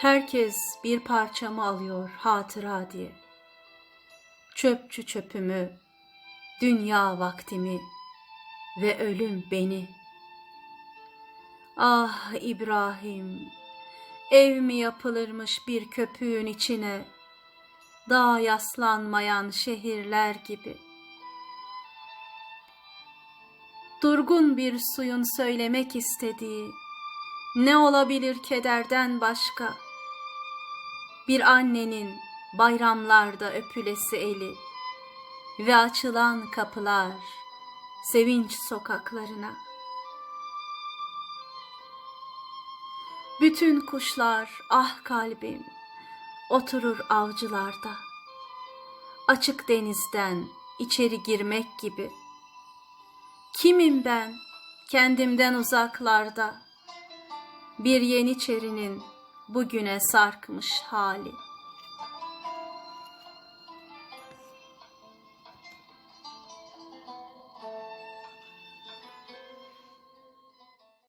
Herkes bir parçamı alıyor hatıra diye. Çöpçü çöpümü, dünya vaktimi ve ölüm beni. Ah İbrahim, ev mi yapılırmış bir köpüğün içine, dağ yaslanmayan şehirler gibi. Durgun bir suyun söylemek istediği, ne olabilir kederden başka? Bir annenin bayramlarda öpülesi eli ve açılan kapılar sevinç sokaklarına. Bütün kuşlar ah kalbim oturur avcılarda. Açık denizden içeri girmek gibi. Kimim ben kendimden uzaklarda? Bir yeniçerinin bugüne sarkmış hali.